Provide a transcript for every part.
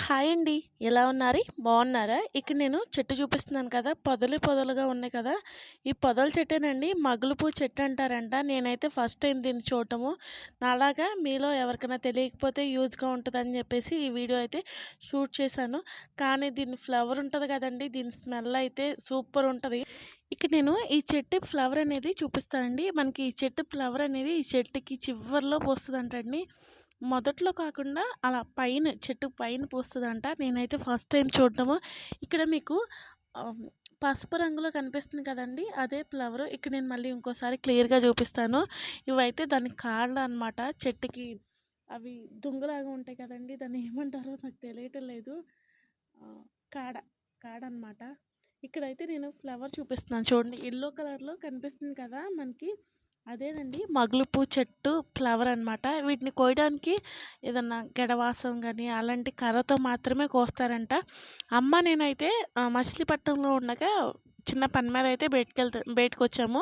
Hi అండి. ఎలా ఉన్నారు? బాగున్నారా? ఇక్కడ నేను చెట్టు చూపిస్తున్నాను కదా! పొదలు పొదలుగా ఉన్నాయి కదా! ఈ పొదల చెట్టేనండి మగులుపూ చెట్టు అంటారంట. నేనైతే ఫస్ట్ టైం దీన్ని చూడటము. నాలాగా మీలో ఎవరికైనా తెలియకపోతే యూజ్‌గా ఉంటుందని చెప్పేసి ఈ వీడియో అయితే షూట్ చేశాను. కానీ దీని ఫ్లవర్ ఉంటుంది కదండి దీని స్మెల్ అయితే సూపర్ ఉంటుంది ఇక్కడ నేను ఈ చెట్టు ఫ్లవర్ అనేది చూపిస్తానండి. మనకి ఈ చెట్టు ఫ్లవర్ అనేది ఈ చెట్టుకి చివర్లో అంటండి మొదట్లో కాకుండా అలా పైన చెట్టు పైన పూస్తుందంట నేనైతే ఫస్ట్ టైం చూడటము. ఇక్కడ మీకు పసుపు రంగులో కనిపిస్తుంది కదండీ! అదే ఫ్లవర్ ఇక్కడ నేను మళ్ళీ ఇంకోసారి క్లియర్‌గా చూపిస్తాను. ఇవైతే దాని కాడలనమాట. చెట్టుకి అవి దుంగలాగా ఉంటాయి కదండీ! దాన్ని ఏమంటారో నాకు తెలియటం లేదు. కాడ కాడ అనమాట ఇక్కడైతే నేను ఫ్లవర్ చూపిస్తున్నాను చూడండి. ఎల్లో కలర్‌లో కనిపిస్తుంది కదా! మనకి అదేనండి మగులుపు చెట్టు ఫ్లవర్ అనమాట. వీటిని కోయడానికి ఏదన్నా గెడవాసం కానీ అలాంటి కర్రతో మాత్రమే కోస్తారంట. అమ్మ నేనైతే మచిలీపట్నంలో ఉండగా చిన్న పని మీద అయితే బయటకెళ్తా బయటకు వచ్చాము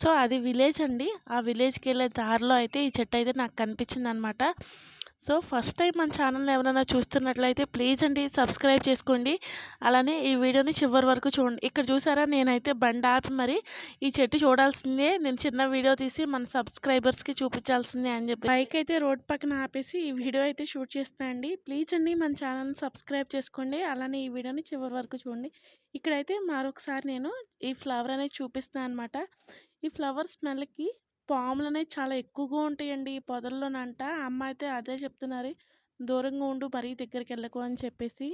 సో, అది విలేజ్ అండి. ఆ విలేజ్కి వెళ్ళే దారిలో అయితే ఈ చెట్టు అయితే నాకు కనిపించిందనమాట. సో, ఫస్ట్ టైం మన ఛానల్‌ని ఎవరైనా చూస్తున్నట్లయితే ప్లీజ్ అండి సబ్స్క్రైబ్ చేసుకోండి. అలానే ఈ వీడియోని చివరి వరకు చూడండి. ఇక్కడ చూసారా నేనైతే బండి ఆపి మరి ఈ చెట్టు చూడాల్సిందే. నేను చిన్న వీడియో తీసి మన సబ్స్క్రైబర్స్‌కి చూపించాల్సిందే అని చెప్పి బైక్ అయితే రోడ్ పక్కన ఆపేసి ఈ వీడియో అయితే షూట్ చేస్తున్నా అండి. ప్లీజ్ అండి మన ఛానల్‌ని సబ్స్క్రైబ్ చేసుకోండి. అలానే ఈ వీడియోని చివరి వరకు చూడండి. ఇక్కడైతే మరొకసారి నేను ఈ ఫ్లవర్ అనేది చూపిస్తున్నాను అనమాట. ఈ ఫ్లవర్ స్మెల్‌కి పాములు అనేవి చాలా ఎక్కువగా ఉంటాయండి ఈ పొదల్లోనంట. అమ్మ అయితే అదే చెప్తున్నారు. దూరంగా ఉండు మరీ దగ్గరికెళ్ళకు అని చెప్పేసి.